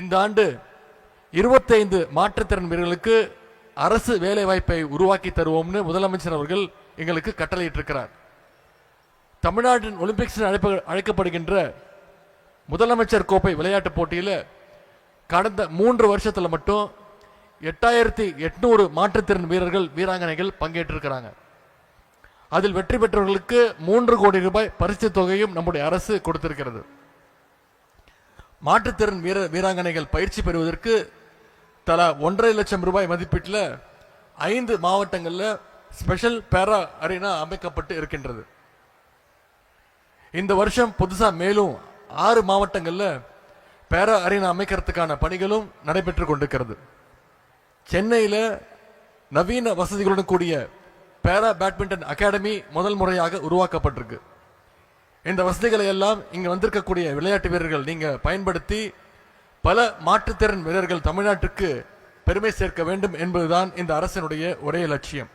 இந்த ஆண்டு இருபத்தைந்து மாற்றுத்திறன் வீரர்களுக்கு அரசு வேலைவாய்ப்பை உருவாக்கி தருவோம்னு முதலமைச்சர் அவர்கள் எங்களுக்கு கட்டளையிட்டிருக்கிறார். தமிழ்நாட்டின் ஒலிம்பிக்ஸ் அழைப்ப அழைக்கப்படுகின்ற முதலமைச்சர் கோப்பை விளையாட்டுப் போட்டியில் கடந்த மூன்று வருஷத்தில் மட்டும் எட்டாயிரத்தி எட்நூறு மாற்றுத்திறன் வீரர்கள் வீராங்கனைகள் பங்கேற்றிருக்கிறாங்க. அதில் வெற்றி பெற்றவர்களுக்கு மூன்று கோடி ரூபாய் பரிசு தொகையும் நம்முடைய அரசு கொடுத்திருக்கிறது. மாற்றுத்திறன் வீர வீராங்கனைகள் பயிற்சி பெறுவதற்கு தலா ஒன்றரை லட்சம் ரூபாய் மதிப்பீட்டில் ஐந்து மாவட்டங்களில் ஸ்பெஷல் பேரா அரினா அமைக்கப்பட்டு இருக்கின்றது. இந்த வருஷம் புதுசாக மேலும் ஆறு மாவட்டங்களில் பேரா அரினா அமைக்கிறதுக்கான பணிகளும் நடைபெற்று கொண்டிருக்கிறது. சென்னையில் நவீன வசதிகளுடன் கூடிய பேரா பேட்மிண்டன் அகாடமி முதல் முறையாக உருவாக்கப்பட்டிருக்கு. இந்த வசதிகளை எல்லாம் இங்கே வந்திருக்கக்கூடிய விளையாட்டு வீரர்கள் நீங்கள் பயன்படுத்தி பல மாற்றுத்திறன் வீரர்கள் தமிழ்நாட்டுக்கு பெருமை சேர்க்க வேண்டும் என்பதுதான் இந்த அரசினுடைய ஒரே லட்சியம்.